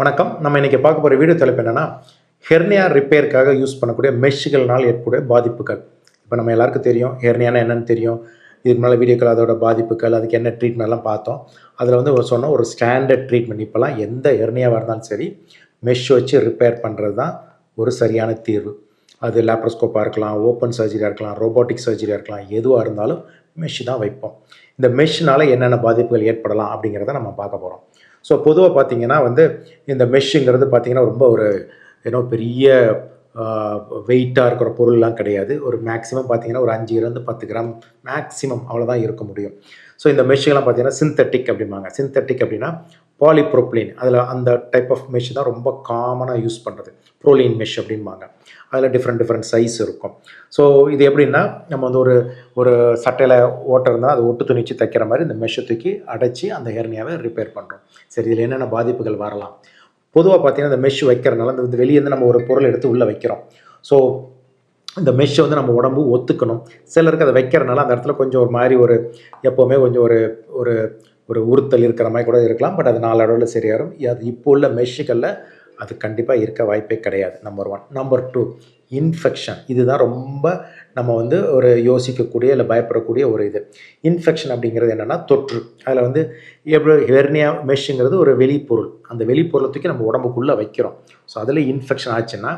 வணக்கம். நம்ம இன்னைக்கு பார்க்க போகிற வீடியோ தலைப்பு என்னென்னா ஹெர்னியா ரிப்பேருக்காக யூஸ் பண்ணக்கூடிய மெஷ்ஷுகள்னால் ஏற்படக்கூடிய பாதிப்புகள். இப்போ நம்ம எல்லாருக்கும் தெரியும் ஹெர்னியானா என்னென்னு தெரியும். இதுக்கு மேலே வீடியோக்கள் அதோட பாதிப்புகள் அதுக்கு என்ன ட்ரீட்மெண்ட்லாம் பார்த்தோம். அதில் வந்து ஒரு சொன்ன ஒரு ஸ்டாண்டர்ட் ட்ரீட்மெண்ட் இப்போலாம் எந்த ஹெர்னியாவாக இருந்தாலும் சரி மெஷ் வச்சு ரிப்பேர் பண்ணுறது தான் ஒரு சரியான தீர்வு. அது லேப்ரோஸ்கோப்பாக இருக்கலாம் ஓப்பன் சர்ஜரியாக இருக்கலாம் ரோபோட்டிக் சர்ஜரியாக இருக்கலாம் எதுவாக இருந்தாலும் மெஷ் தான் வைப்போம். இந்த மெஷ்னால் என்னென்ன பாதிப்புகள் ஏற்படலாம் அப்படிங்கிறத நம்ம பார்க்க போகிறோம் ஸோ பொதுவாக பார்த்தீங்கன்னா வந்து இந்த மெஷ்ஷுங்கிறது பார்த்திங்கன்னா ரொம்ப ஒரு ஏன்னோ பெரிய வெயிட்டாக இருக்கிற பொருள்லாம் கிடையாது. ஒரு மேக்ஸிமம் பார்த்திங்கன்னா ஒரு அஞ்சுலேருந்து பத்து கிராம் மேக்ஸிமம் அவ்வளோதான் இருக்க முடியும். ஸோ இந்த மெஷ்ஷெல்லாம் பார்த்தீங்கன்னா சிந்தட்டிக் அப்படிம்பாங்க. சிந்தட்டிக் அப்படின்னா பாலிப்ரோப்ளீன் அதில் அந்த டைப் ஆஃப் மெஷ் தான் ரொம்ப காமனாக யூஸ் பண்ணுறது ப்ரோலீன் மெஷ் அப்படிம்பாங்க. அதில் டிஃப்ரெண்ட் டிஃப்ரெண்ட் சைஸ் இருக்கும். ஸோ இது எப்படின்னா நம்ம வந்து ஒரு ஒரு சட்டையில் ஓட்டை இருந்தால் அது ஒட்டு துணிச்சு தைக்கிற மாதிரி இந்த மெஷ்ஷை தூக்கி அடைச்சி அந்த ஹெர்னியாவை ரிப்பேர் பண்ணுறோம் சரி இதில் என்னென்ன பாதிப்புகள் வரலாம்? பொதுவாக பார்த்தீங்கன்னா இந்த மெஷ் வைக்கிறனால இந்த வெளியேருந்து நம்ம ஒரு பொருள் எடுத்து உள்ளே வைக்கிறோம். ஸோ இந்த மெஷ்ஷை வந்து நம்ம உடம்பு ஒத்துக்கணும். சிலருக்கு அதை வைக்கிறனால அந்த இடத்துல கொஞ்சம் ஒரு மாதிரி ஒரு எப்போவுமே கொஞ்சம் ஒரு ஒரு ஒரு உறுத்தல் இருக்கிற மாதிரி கூட இருக்கலாம் பட் அது நாளடைவில் சரியாயிரும். அது இப்போ உள்ள மெஷ்ஷுகளில் அது கண்டிப்பாக இருக்க வாய்ப்பே கிடையாது number one number two infection இதுதான் ரொம்ப நம்ம வந்து ஒரு யோசிக்கக்கூடிய இல்லை பயப்படக்கூடிய ஒரு இது. இன்ஃபெக்ஷன் அப்படிங்கிறது என்னென்னா தொற்று. அதில் வந்து எப்படி ஹெர்னியா மெஷ்ஷுங்கிறது ஒரு வெளிப்பொருள். அந்த வெளிப்பொருளை தூக்கி நம்ம உடம்புக்குள்ளே வைக்கிறோம். ஸோ அதில் இன்ஃபெக்ஷன் ஆச்சுன்னா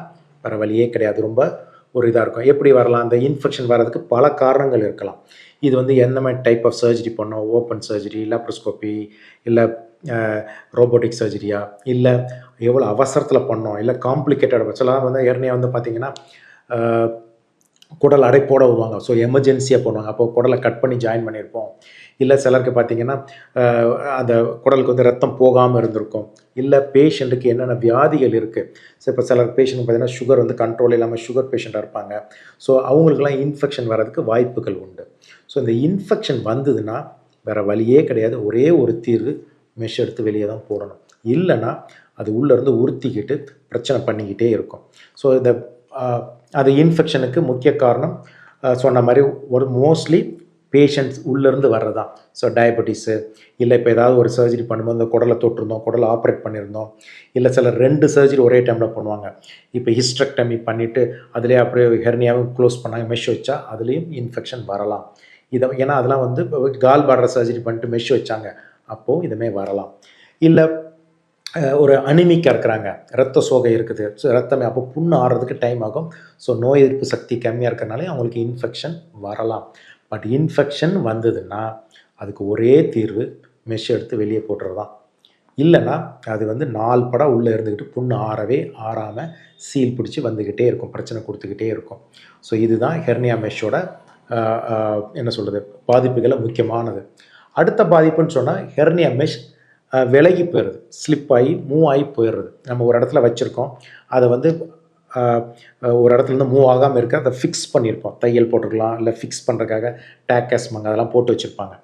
வேறு வழியே கிடையாது. ரொம்ப ஒரு இதாக இருக்கும். எப்படி வரலாம்? அந்த இன்ஃபெக்ஷன் வர்றதுக்கு பல காரணங்கள் இருக்கலாம். இது வந்து எந்த மாதிரி டைப் ஆஃப் சர்ஜரி பண்ணோம் ஓப்பன் சர்ஜரி லேப்ரோஸ்கோப்பி இல்லை ரோபோட்டிக் சர்ஜரியா இல்லை எவ்வளோ அவசரத்தில் பண்ணோம் இல்லை காம்ப்ளிகேட்டட் சில வந்து ஏற்கனவே வந்து பார்த்திங்கன்னா குடல் அடைப்போட வருவாங்க ஸோ எமர்ஜென்சியாக போடுவாங்க. அப்போ குடலை கட் பண்ணி ஜாயின் பண்ணியிருப்போம். இல்லை சிலருக்கு பார்த்தீங்கன்னா அந்த குடலுக்கு வந்து ரத்தம் போகாமல் இருந்திருக்கும். இல்லை பேஷண்ட்டுக்கு என்னென்ன வியாதிகள் இருக்குது ஸோ இப்போ சிலர் பேஷண்ட் பார்த்தீங்கன்னா சுகர் வந்து கண்ட்ரோல் இல்லாமல் சுகர் பேஷண்ட்டாக இருப்பாங்க. ஸோ அவங்களுக்குலாம் இன்ஃபெக்ஷன் வர்றதுக்கு வாய்ப்புகள் உண்டு. ஸோ இந்த இன்ஃபெக்ஷன் வந்ததுன்னா வேறு வழியே கிடையாது. ஒரே ஒரு தீர்வு மெஷ் எடுத்து வெளியே தான் போடணும். இல்லைன்னா அது உள்ளேருந்து உறுத்திக்கிட்டு பிரச்சனை பண்ணிக்கிட்டே இருக்கும். ஸோ இந்த அது இன்ஃபெக்ஷனுக்கு முக்கிய காரணம். சொன்ன மாதிரி ஒரு மோஸ்ட்லி பேஷண்ட்ஸ் உள்ளேருந்து வர்றதான் ஸோ டயபெட்டிஸு இல்லை இப்போ ஏதாவது ஒரு சர்ஜரி பண்ணும்போது இந்த குடலை தொட்டிருந்தோம் குடலை ஆப்ரேட் பண்ணியிருந்தோம் இல்லை சில ரெண்டு சர்ஜரி ஒரே டைமில் பண்ணுவாங்க. இப்போ ஹிஸ்ட்ரக்டமி பண்ணிவிட்டு அதுலேயே அப்படியே ஹெர்னியாவும் க்ளோஸ் பண்ணாங்க மெஷ் வச்சா அதுலேயும் இன்ஃபெக்ஷன் வரலாம். இதை ஏன்னா அதெல்லாம் வந்து கால் பாடுற சர்ஜரி பண்ணிட்டு மெஷ் வச்சாங்க அப்போது இதுமே வரலாம். இல்லை ஒரு அனிமிக்காக இருக்கிறாங்க ரத்த சோகை இருக்குது. ஸோ ரத்தமே அப்போ புண்ணு ஆடுறதுக்கு டைம் ஆகும். ஸோ நோய் எதிர்ப்பு சக்தி கம்மியாக இருக்கிறனாலே அவங்களுக்கு இன்ஃபெக்ஷன் வரலாம். பட் இன்ஃபெக்ஷன் வந்ததுன்னா அதுக்கு ஒரே தீர்வு மெஷ் எடுத்து வெளியே போட்டுறது. தான் இல்லைன்னா அது வந்து நாலு படம் உள்ளே இருந்துக்கிட்டு புண்ணு ஆறவே ஆறாமல் சீல் பிடிச்சி வந்துக்கிட்டே இருக்கும். பிரச்சனை கொடுத்துக்கிட்டே இருக்கும். ஸோ இதுதான் ஹெர்னியா மெஷ்ஷோட என்ன சொல்கிறது பாதிப்புகளை முக்கியமானது. அடுத்த பாதிப்புன்னு சொன்னால் ஹெர்னியா மெஷ் விலகி போயிடுது ஸ்லிப் ஆகி மூவ் ஆகி போயிடுறது. நம்ம ஒரு இடத்துல வச்சுருக்கோம். அதை வந்து ஒரு இடத்துலேருந்து மூவ் ஆகாமல் இருக்க அதை ஃபிக்ஸ் பண்ணியிருப்போம். தையல் போட்டிருக்கலாம் இல்லை ஃபிக்ஸ் பண்ணுறதுக்காக டேக்கஸ்மாங்க அதெல்லாம் போட்டு வச்சுருப்பாங்க.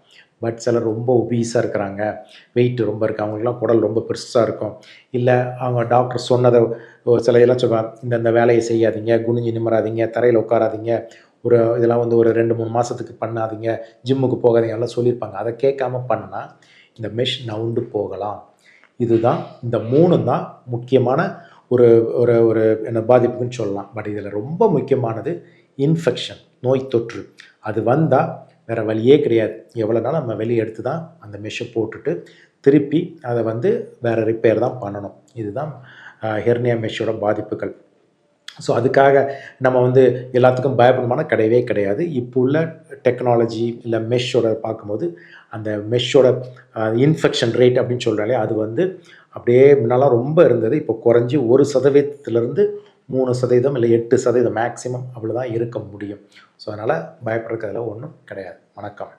பட் சிலர் ரொம்ப ஒபீஸாக இருக்கிறாங்க. வெயிட் ரொம்ப இருக்குது அவங்களுக்குலாம் குடல் ரொம்ப பெருசாக இருக்கும். இல்லை அவங்க டாக்டர் சொன்னதை சில இதெல்லாம் சொல்லுவாங்க இந்த இந்த வேலையை செய்யாதீங்க குனிஞ்சு நிம்மறாதீங்க தரையில் உட்காராதீங்க ஒரு இதெல்லாம் வந்து ஒரு ரெண்டு மூணு மாதத்துக்கு பண்ணாதீங்க ஜிம்முக்கு போகாதீங்க எல்லாம் சொல்லியிருப்பாங்க. அதை கேட்காம பண்ணால் இந்த மெஷ் நவுண்டு போகலாம். இதுதான் இந்த மூணு தான் முக்கியமான ஒரு ஒரு ஒரு என்ன பாதிப்புன்னு சொல்லலாம். பட் இதில் ரொம்ப முக்கியமானது இன்ஃபெக்ஷன் நோய் தொற்று. அது வந்தால் வேறு வழியே கிடையாது. எவ்வளோ நாள் நம்ம வெளியே எடுத்து தான் அந்த மெஷ்ஷை போட்டுட்டு திருப்பி அதை வந்து வேறு ரிப்பேர் தான் பண்ணணும். இதுதான் ஹெர்னியா மெஷ்ஷோட பாதிப்புகள். ஸோ அதுக்காக நம்ம வந்து எல்லாத்துக்கும் பயப்படமான கிடையவே கிடையாது. இப்போ உள்ள டெக்னாலஜி இல்லை மெஷ்ஷோட பார்க்கும்போது அந்த மெஷ்ஷோட இன்ஃபெக்ஷன் ரேட் அப்படின்னு சொல்கிறாலே அது வந்து அப்படியே முன்னெல்லாம் ரொம்ப இருந்தது. இப்போ குறைஞ்சி ஒரு சதவீதத்துலேருந்து மூணு சதவீதம் இல்லை எட்டு சதவீதம் மேக்ஸிமம் அவ்வளோ தான் இருக்க முடியும். ஸோ அதனால் பயப்படுறதுக்கு அதில் ஒன்றும் கிடையாது. வணக்கம்.